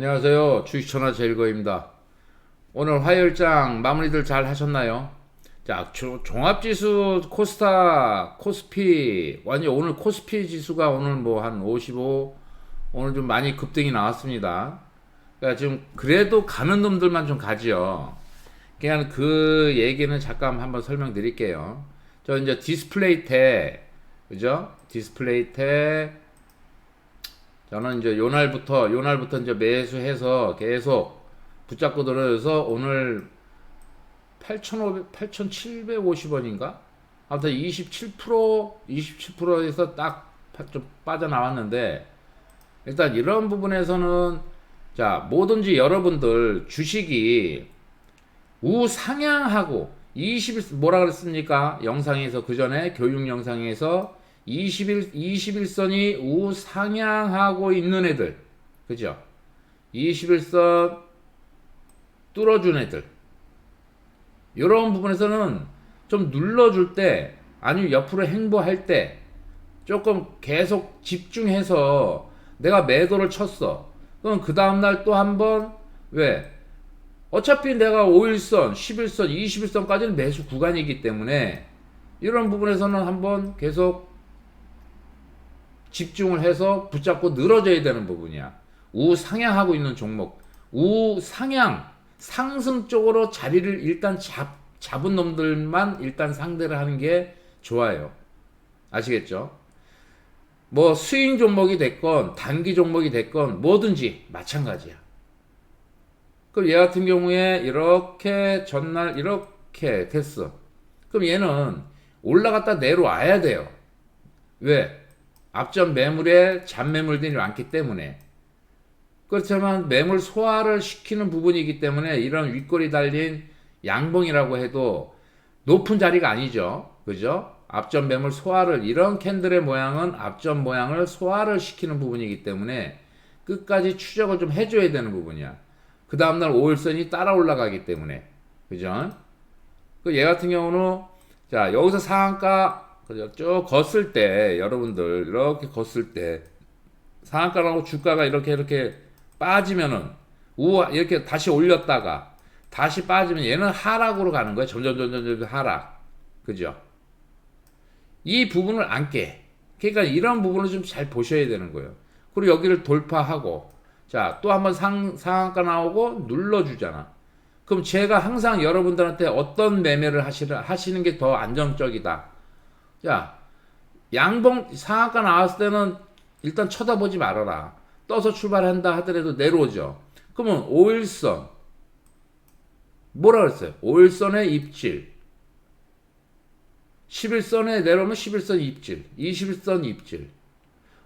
안녕하세요. 주식천하 제일거입니다. 오늘 화요일장 마무리들 잘 하셨나요? 자, 조- 종합지수 코스타, 코스피, 완전 오늘 코스피 지수가 오늘 뭐 한 55, 오늘 좀 많이 급등이 나왔습니다. 그러니까 지금 그래도 가는 놈들만 좀 가지요. 그냥 그 얘기는 잠깐 한번 설명드릴게요. 저 이제 디스플레이 태, 그죠? 디스플레이 태, 저는 이제 요날부터 요날부터 이제 매수해서 계속 붙잡고 들어서 오늘 8,500 8,750원인가? 아무튼 27% 27%에서 딱 좀 빠져나왔는데 일단 이런 부분에서는 자, 뭐든지 여러분들 주식이 우상향하고 20일 뭐라 그랬습니까? 영상에서 그 전에 교육 영상에서 21 21선이 우상향하고 있는 애들. 그죠? 21선 뚫어준 애들. 이런 부분에서는 좀 눌러줄 때 아니면 옆으로 행보할 때 조금 계속 집중해서 내가 매도를 쳤어. 그럼 그 다음날 또 한번 왜? 어차피 내가 5일선, 11선, 21선까지는 매수 구간이기 때문에 이런 부분에서는 한번 계속 집중을 해서 붙잡고 늘어져야 되는 부분이야. 우상향하고 있는 종목. 우상향, 상승 쪽으로 자리를 일단 잡, 잡은 놈들만 일단 상대를 하는 게 좋아요. 아시겠죠? 뭐 스윙 종목이 됐건 단기 종목이 됐건 뭐든지 마찬가지야. 그럼 얘 같은 경우에 이렇게 전날 이렇게 됐어. 그럼 얘는 올라갔다 내려와야 돼요. 왜? 앞전 매물에 잔매물들이 많기 때문에. 그렇지만 매물 소화를 시키는 부분이기 때문에 이런 윗골이 달린 양봉이라고 해도 높은 자리가 아니죠. 그죠? 앞전 매물 소화를 이런 캔들의 모양은 앞전 모양을 소화를 시키는 부분이기 때문에 끝까지 추적을 좀 해줘야 되는 부분이야. 그 다음날 5일선이 따라 올라가기 때문에 그죠? 그 얘 같은 경우는 자 여기서 상한가 그죠? 쭉 걷을 때 여러분들 이렇게 걷을 때 상한가라고 주가가 이렇게 이렇게 빠지면은 우와 이렇게 다시 올렸다가 다시 빠지면 얘는 하락으로 가는 거예요. 점점 점점 점점 하락. 그죠? 이 부분을 안 깨. 그러니까 이런 부분을 좀 잘 보셔야 되는 거예요. 그리고 여기를 돌파하고 자, 또 한번 상, 상한가 나오고 눌러 주잖아. 그럼 제가 항상 여러분들한테 어떤 매매를 하시는 게 더 안정적이다. 자, 양봉, 상한가 나왔을 때는 일단 쳐다보지 말아라. 떠서 출발한다 하더라도 내려오죠. 그러면 5일선. 뭐라 그랬어요? 5일선의 입질. 11선에 내려오면 11선 입질. 21선 입질.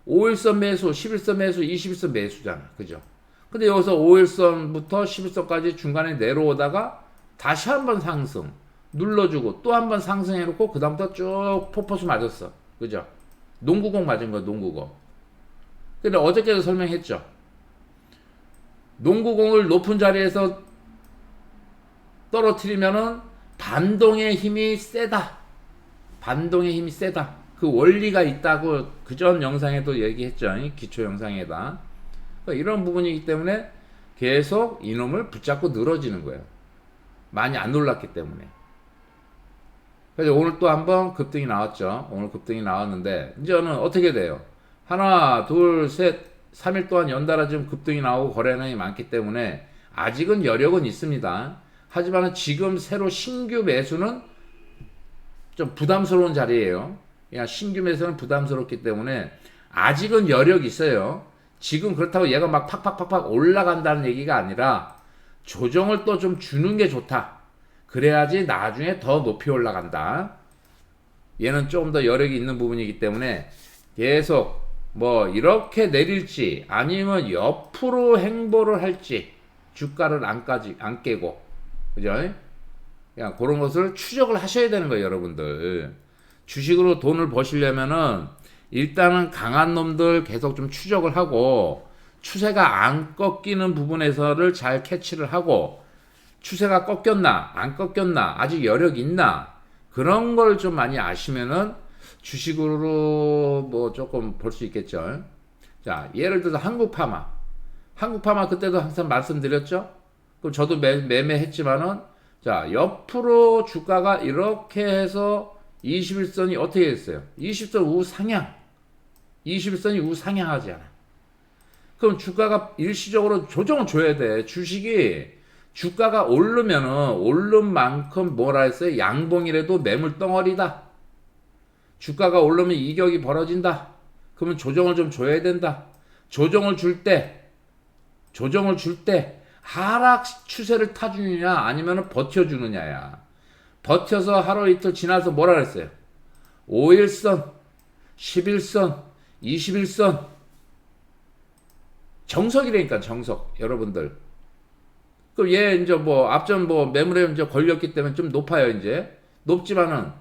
5일선 매수, 11선 매수, 21선 매수잖아. 그죠? 근데 여기서 5일선부터 11선까지 중간에 내려오다가 다시 한번 상승. 눌러주고 또 한 번 상승해놓고 그 다음부터 쭉 포포스 맞았어. 그죠? 농구공 맞은 거야, 농구공. 근데 어저께도 설명했죠. 농구공을 높은 자리에서 떨어뜨리면은 반동의 힘이 세다. 반동의 힘이 세다. 그 원리가 있다고 그 전 영상에도 얘기했죠. 이 기초 영상에다. 그러니까 이런 부분이기 때문에 계속 이놈을 붙잡고 늘어지는 거예요. 많이 안 놀랐기 때문에. 그래서 오늘 또 한 번 급등이 나왔죠. 오늘 급등이 나왔는데, 이제는 어떻게 돼요? 하나, 둘, 셋, 3일 동안 연달아 지금 급등이 나오고 거래량이 많기 때문에 아직은 여력은 있습니다. 하지만 지금 새로 신규 매수는 좀 부담스러운 자리예요. 그냥 신규 매수는 부담스럽기 때문에 아직은 여력이 있어요. 지금 그렇다고 얘가 막 팍팍팍팍 올라간다는 얘기가 아니라 조정을 또 좀 주는 게 좋다. 그래야지 나중에 더 높이 올라간다. 얘는 조금 더 여력이 있는 부분이기 때문에 계속 뭐 이렇게 내릴지 아니면 옆으로 행보를 할지 주가를 안 까지 안 깨고 그죠? 그냥 그런 것을 추적을 하셔야 되는 거예요, 여러분들. 주식으로 돈을 버시려면은 일단은 강한 놈들 계속 좀 추적을 하고 추세가 안 꺾이는 부분에서를 잘 캐치를 하고 추세가 꺾였나 안 꺾였나 아직 여력 있나 그런 걸 좀 많이 아시면은 주식으로 뭐 조금 볼 수 있겠죠. 자 예를 들어서 한국 파마 한국 파마 그때도 항상 말씀드렸죠. 그럼 저도 매, 매매했지만은 자 옆으로 주가가 이렇게 해서 21선이 어떻게 됐어요? 20선 우상향. 21선이 우상향하지 않아. 그럼 주가가 일시적으로 조정을 줘야 돼. 주식이 주가가 오르면은 오른 만큼 뭐라 했어요? 양봉이라도 매물 덩어리다. 주가가 오르면 이격이 벌어진다. 그러면 조정을 좀 줘야 된다. 조정을 줄 때, 조정을 줄 때 하락 추세를 타주느냐 아니면 버텨주느냐야. 버텨서 하루 이틀 지나서 뭐라 그랬어요? 5일선, 11선, 21선. 정석이라니까 정석 여러분들. 그럼 얘 이제 뭐 앞전 뭐 매물에 이제 걸렸기 때문에 좀 높아요 이제 높지만은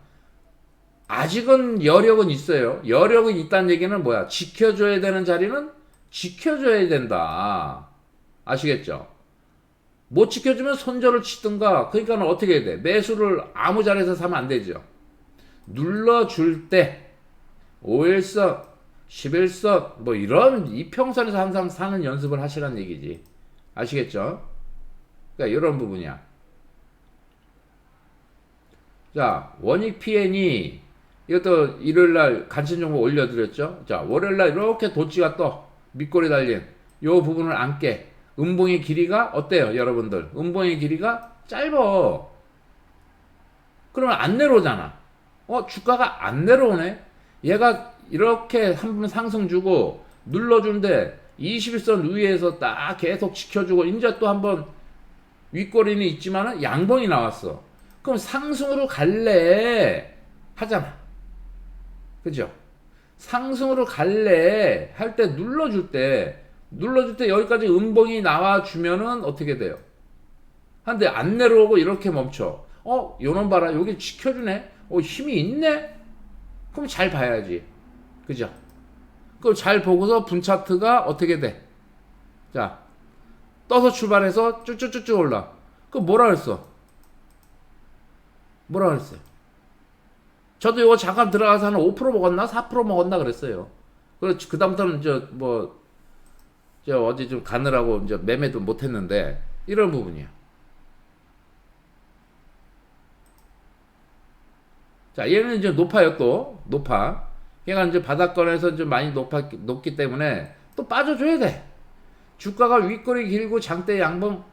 아직은 여력은 있어요. 여력은 있다는 얘기는 뭐야? 지켜줘야 되는 자리는 지켜줘야 된다. 아시겠죠? 못 지켜주면 손절을 치든가. 그러니까 어떻게 해야 돼? 매수를 아무 자리에서 사면 안 되죠. 눌러줄 때 5일선, 11선 뭐 이런 이평선에서 항상 사는 연습을 하시라는 얘기지. 아시겠죠? 그러니까 이런 부분이야. 자, 원익 PN이 이것도 일요일 날 간신 정보 올려드렸죠. 자, 월요일 날 이렇게 도치가 떠 밑꼬리 달린 요 부분을 안게 음봉의 길이가 어때요, 여러분들? 음봉의 길이가 짧어. 그러면 안 내려오잖아. 어, 주가가 안 내려오네. 얘가 이렇게 한 번 상승 주고 눌러준데 21선 위에서 딱 계속 지켜주고 이제 또 한번 윗꼬리는 있지만은 양봉이 나왔어. 그럼 상승으로 갈래 하잖아. 그죠? 상승으로 갈래 할 때 눌러줄 때 눌러줄 때 여기까지 음봉이 나와 주면은 어떻게 돼요? 한데 안 내려오고 이렇게 멈춰. 어, 요놈 봐라. 여기 지켜주네. 어, 힘이 있네. 그럼 잘 봐야지. 그죠? 그럼 잘 보고서 분 차트가 어떻게 돼? 자, 떠서 출발해서 쭉쭉쭉쭉 올라. 그 뭐라 그랬어? 뭐라 그랬어요? 저도 이거 잠깐 들어가서 한 5% 먹었나? 4% 먹었나 그랬어요. 그래서 그다음부터는 저 뭐, 저 어디 좀 가느라고 이제 매매도 못 했는데, 이런 부분이야. 자, 얘는 이제 높아요, 또. 높아. 걔가 이제 바닥권에서 좀 많이 높아, 높기 때문에 또 빠져줘야 돼. 주가가 윗거리 길고 장대 양봉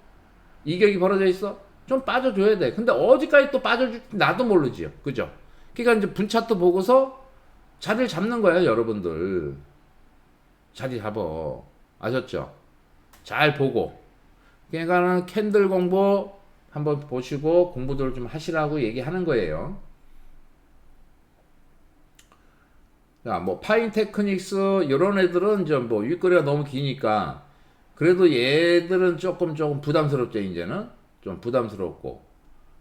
이격이 벌어져 있어. 좀 빠져줘야 돼. 근데 어디까지 또 빠져줄지 나도 모르지요. 그죠? 그러니까 이제 분차트 보고서 자리를 잡는 거예요, 여러분들. 자리 잡어. 아셨죠? 잘 보고. 그러니까는 캔들 공부 한번 보시고 공부들을 좀 하시라고 얘기하는 거예요. 자, 뭐 파인 테크닉스 이런 애들은 이제 뭐 윗거리가 너무 기니까 그래도 얘들은 조금 조금 부담스럽죠 이제는 좀 부담스럽고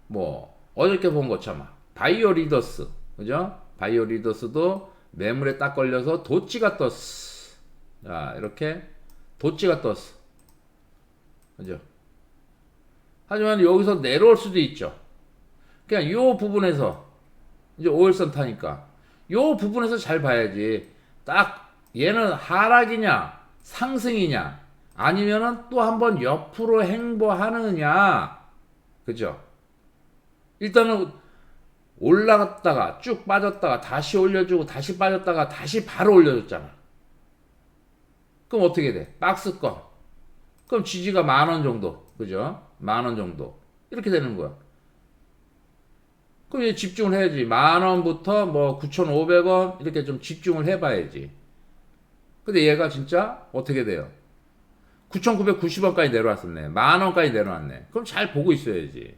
뭐 어저께 본 것처럼 바이오 리더스 그죠? 바이오 리더스도 매물에 딱 걸려서 도치가 떴어. 자 이렇게 도치가 떴어. 그죠? 하지만 여기서 내려올 수도 있죠. 그냥 요 부분에서 이제 5일선 타니까 요 부분에서 잘 봐야지. 딱 얘는 하락이냐 상승이냐 아니면은 또 한번 옆으로 행보하느냐 그죠? 일단은 올라갔다가 쭉 빠졌다가 다시 올려주고 다시 빠졌다가 다시 바로 올려줬잖아. 그럼 어떻게 돼? 박스권. 그럼 지지가 만 원 정도. 그죠? 만 원 정도. 이렇게 되는 거야. 그럼 이제 집중을 해야지. 만 원부터 뭐 9,500원 이렇게 좀 집중을 해봐야지. 근데 얘가 진짜 어떻게 돼요? 9,990원까지 내려왔었네. 만 원까지 내려왔네. 그럼 잘 보고 있어야지.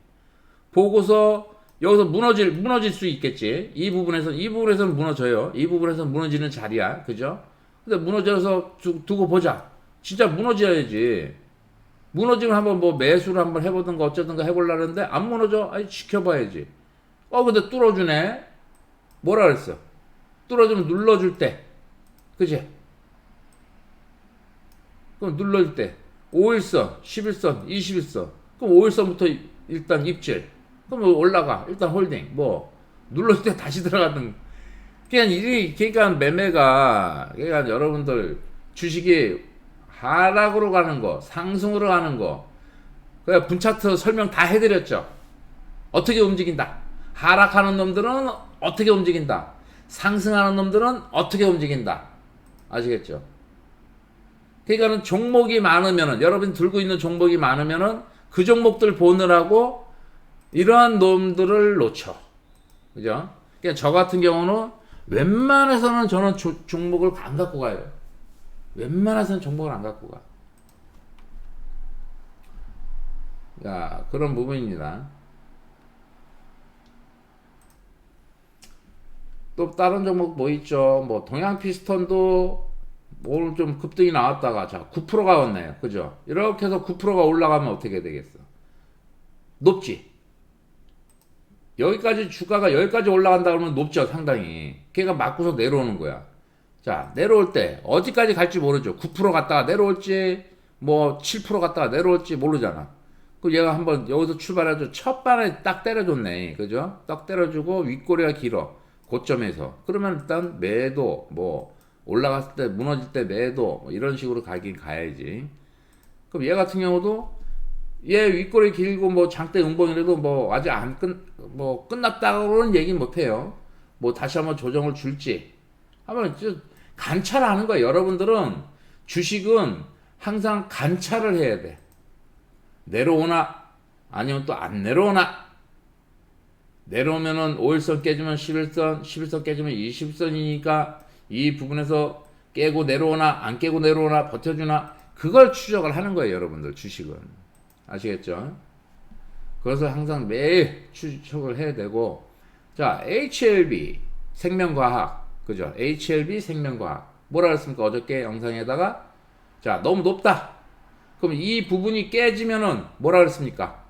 보고서 여기서 무너질 무너질 수 있겠지. 이 부분에서 이 부분에서는 무너져요. 이 부분에서는 무너지는 자리야. 그죠? 근데 무너져서 두, 두고 보자. 진짜 무너져야지. 무너지면 한번 뭐 매수를 한번 해보든가 어쩌든가 해보려는데 안 무너져. 아니 지켜봐야지. 어 근데 뚫어주네. 뭐라 그랬어? 뚫어주면 눌러줄 때. 그지? 그럼 눌러줄 때 5일선, 11선, 21선. 그럼 5일선부터 일단 입질. 그럼 올라가. 일단 홀딩. 뭐 눌렀을 때 다시 들어가든. 그냥 이 그러니까 매매가 그러니까 여러분들 주식이 하락으로 가는 거, 상승으로 가는 거. 그 분차트 설명 다 해 드렸죠. 어떻게 움직인다. 하락하는 놈들은 어떻게 움직인다. 상승하는 놈들은 어떻게 움직인다. 아시겠죠? 그러니까는 종목이 많으면은 여러분 들고 있는 종목이 많으면은 그 종목들 보느라고 이러한 놈들을 놓쳐. 그죠? 그러니까 저 같은 경우는 웬만해서는 저는 조- 종목을 안 갖고 가요. 웬만해서는 종목을 안 갖고 가. 야, 그런 부분입니다. 또 다른 종목 뭐 있죠? 뭐 동양 피스톤도 오늘 좀 급등이 나왔다가 자 9%가 왔네요. 그죠? 이렇게 해서 9%가 올라가면 어떻게 되겠어? 높지. 여기까지 주가가 여기까지 올라간다 그러면 높죠, 상당히. 걔가 맞고서 내려오는 거야. 자, 내려올 때 어디까지 갈지 모르죠. 9% 갔다가 내려올지 뭐 7% 갔다가 내려올지 모르잖아. 그 얘가 한번 여기서 출발해서 첫 반에 딱 때려줬네. 그죠? 딱 때려주고 윗꼬리가 길어. 고점에서. 그러면 일단 매도 뭐 올라갔을 때 무너질 때 매도 뭐 이런 식으로 가긴 가야지. 그럼 얘 같은 경우도 얘 윗꼬리 길고 뭐 장대 음봉이라도 뭐 아직 안 끝 뭐 끝났다고는 얘기 못 해요. 뭐 다시 한번 조정을 줄지. 한번 좀 관찰하는 거예요. 여러분들은 주식은 항상 관찰을 해야 돼. 내려오나 아니면 또 안 내려오나 내려오면은 5일선 깨지면 11선, 11선 깨지면 20선이니까 이 부분에서 깨고 내려오나 안 깨고 내려오나 버텨주나 그걸 추적을 하는 거예요, 여러분들 주식은 아시겠죠? 그래서 항상 매일 추적을 해야 되고 자 HLB 생명과학 그죠? HLB 생명과학 뭐라 그랬습니까 어저께 영상에다가 자 너무 높다 그럼 이 부분이 깨지면은 뭐라 그랬습니까?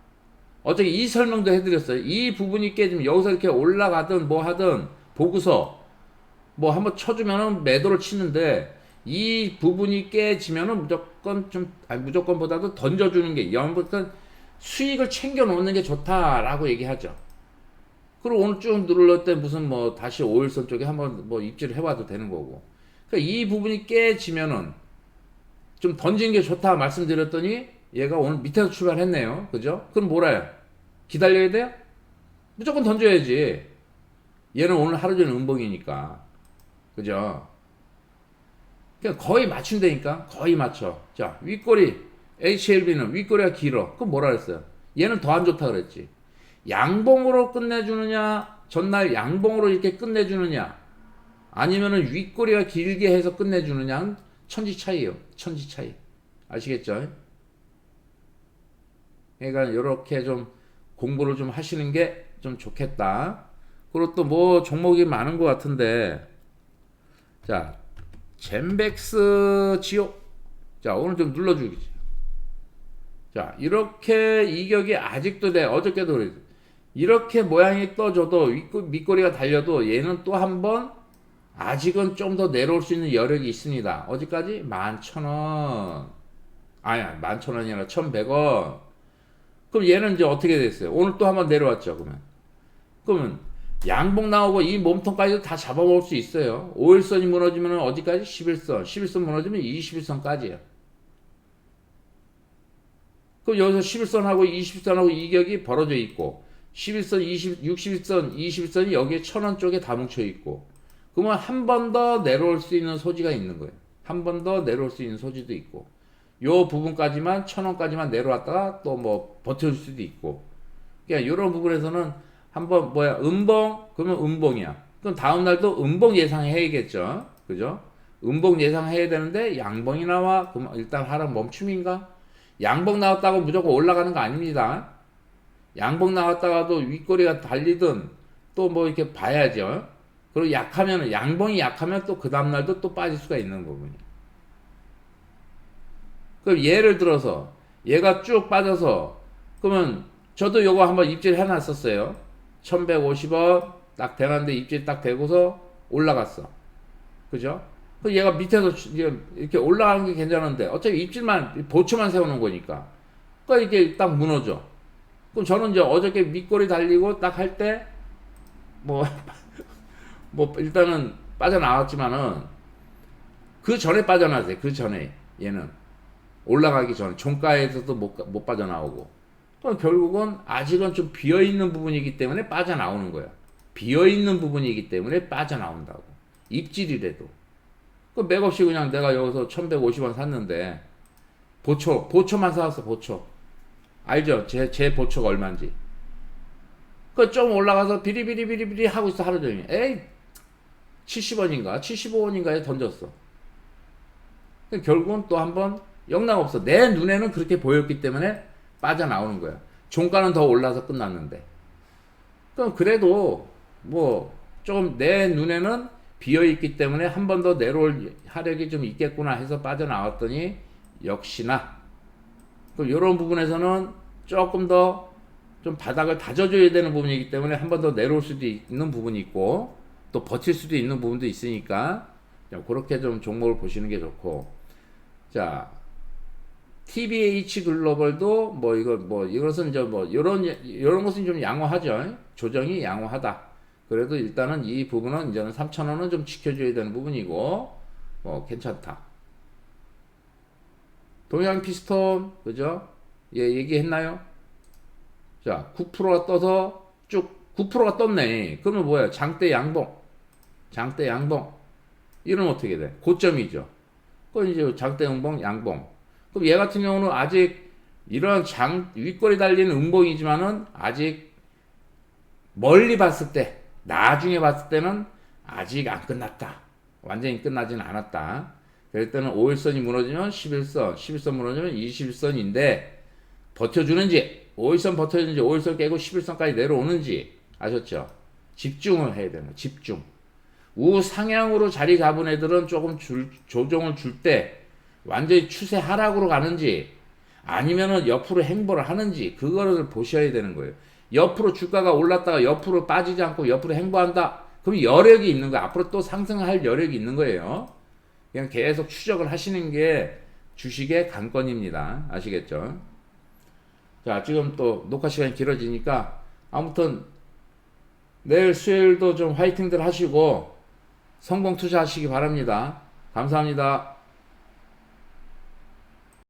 어저께 이 설명도 해드렸어요. 이 부분이 깨지면 여기서 이렇게 올라가든 뭐 하든 보고서 뭐 한번 쳐주면은 매도를 치는데 이 부분이 깨지면은 무조건 좀 아니 무조건보다도 던져주는 게 연부터 수익을 챙겨 놓는 게 좋다라고 얘기하죠. 그리고 오늘 쭉 누를 때 무슨 뭐 다시 5일선 쪽에 한번 뭐 입질을 해봐도 되는 거고. 그러니까 이 부분이 깨지면은 좀 던지는 게 좋다 말씀드렸더니 얘가 오늘 밑에서 출발했네요. 그죠? 그럼 뭐라요? 기다려야 돼요? 무조건 던져야지. 얘는 오늘 하루 종일 음봉이니까. 그죠? 그냥 거의 맞춘다니까? 거의 맞춰. 자, 윗꼬리. HLB는 윗꼬리가 길어. 그럼 뭐라 그랬어요? 얘는 더 안 좋다 그랬지. 양봉으로 끝내주느냐, 전날 양봉으로 이렇게 끝내주느냐, 아니면은 윗꼬리가 길게 해서 끝내주느냐, 천지 차이요. 천지 차이. 아시겠죠? 그러니까 이렇게 좀 공부를 좀 하시는 게 좀 좋겠다. 그리고 또 뭐 종목이 많은 것 같은데, 자, 젠백스 지오. 자, 오늘 좀 눌러주기. 자, 이렇게 이격이 아직도 돼. 어저께도 그랬어. 이렇게 모양이 떠져도 밑꼬리가 달려도 얘는 또 한 번 아직은 좀 더 내려올 수 있는 여력이 있습니다. 어디까지? 11,000원. 아니야, 11,000원이 아니라 1,100원. 그럼 얘는 이제 어떻게 됐어요? 오늘 또 한 번 내려왔죠, 그러면. 그러면 양봉 나오고 이 몸통까지도 다 잡아먹을 수 있어요. 5일선이 무너지면 어디까지? 11선. 11선 무너지면 21선까지예요. 그럼 여기서 11선하고 20선하고 이격이 벌어져 있고 11선, 20, 60선, 20선이 여기에 천원 쪽에 다 뭉쳐 있고 그러면 한 번 더 내려올 수 있는 소지가 있는 거예요. 한 번 더 내려올 수 있는 소지도 있고 요 부분까지만 천원까지만 내려왔다가 또 뭐 버텨줄 수도 있고 그러니까 이런 부분에서는 한번 뭐야 음봉 그러면 음봉이야. 그럼 다음 날도 음봉 예상해야겠죠. 그죠? 음봉 예상해야 되는데 양봉이 나와 그럼 일단 하락 멈춤인가? 양봉 나왔다고 무조건 올라가는 거 아닙니다. 양봉 나왔다가도 윗꼬리가 달리든 또 뭐 이렇게 봐야죠. 그리고 약하면 양봉이 약하면 또 그 다음 날도 또 빠질 수가 있는 부분이. 그럼 예를 들어서 얘가 쭉 빠져서 그러면 저도 요거 한번 입질 해놨었어요. 1150원 딱 되는데 입질 딱 되고서 올라갔어. 그죠? 그 얘가 밑에서 이렇게 올라가는 게 괜찮은데 어차피 입질만 보초만 세우는 거니까. 그러니까 이게 딱 무너져. 그럼 저는 이제 어저께 밑꼬리 달리고 딱 할 때 뭐 뭐 일단은 빠져나왔지만은 그 전에 빠져나왔어요. 그 전에 얘는 올라가기 전에 종가에서도 못, 가- 못 빠져나오고 그럼 결국은 아직은 좀 비어 있는 부분이기 때문에 빠져나오는 거야. 비어 있는 부분이기 때문에 빠져나온다고. 입질이라도. 그 맥없이 그냥 내가 여기서 1150원 샀는데 보초 보초만 사왔어 보초. 알죠? 제 제 보초가 얼마인지. 그 좀 올라가서 비리비리비리비리 하고 있어 하루 종일. 에이 70원인가 75원인가에 던졌어. 결국은 또 한번 영락 없어. 내 눈에는 그렇게 보였기 때문에 빠져나오는 거야. 종가는 더 올라서 끝났는데. 그럼 그래도 뭐 조금 내 눈에는 비어 있기 때문에 한 번 더 내려올 하력이 좀 있겠구나 해서 빠져나왔더니 역시나 이런 부분에서는 조금 더 좀 바닥을 다져줘야 되는 부분이기 때문에 한 번 더 내려올 수도 있는 부분이 있고 또 버틸 수도 있는 부분도 있으니까 좀 그렇게 좀 종목을 보시는 게 좋고 자 TBH 글로벌도 뭐 이거 뭐 이것은 이제 뭐 이런 이런 것은 좀 양호하죠. 조정이 양호하다. 그래도 일단은 이 부분은 이제는 3,000원은 좀 지켜줘야 되는 부분이고 뭐 괜찮다. 동양 피스톤 그죠? 예 얘기했나요? 자 9%가 떠서 쭉 9%가 떴네. 그러면 뭐야? 장대 양봉. 장대 양봉. 이러면 어떻게 돼? 고점이죠. 그건 이제 장대 음봉 양봉 그럼 얘 같은 경우는 아직 이런 장 윗골이 달리는 음봉이지만은 아직 멀리 봤을 때 나중에 봤을 때는 아직 안 끝났다. 완전히 끝나지는 않았다. 그럴 때는 5일선이 무너지면 11선, 11선 무너지면 21선인데 버텨주는지 5일선 버텨주는지 5일선 깨고 11선까지 내려오는지 아셨죠? 집중을 해야 되는. 집중. 우상향으로 자리 잡은 애들은 조금 줄, 조정을 줄 때 완전히 추세 하락으로 가는지 아니면은 옆으로 행보를 하는지 그거를 보셔야 되는 거예요. 옆으로 주가가 올랐다가 옆으로 빠지지 않고 옆으로 행보한다. 그럼 여력이 있는 거야. 앞으로 또 상승할 여력이 있는 거예요. 그냥 계속 추적을 하시는 게 주식의 관건입니다. 아시겠죠? 자, 지금 또 녹화 시간이 길어지니까 아무튼 내일 수요일도 좀 화이팅들 하시고 성공 투자하시기 바랍니다. 감사합니다.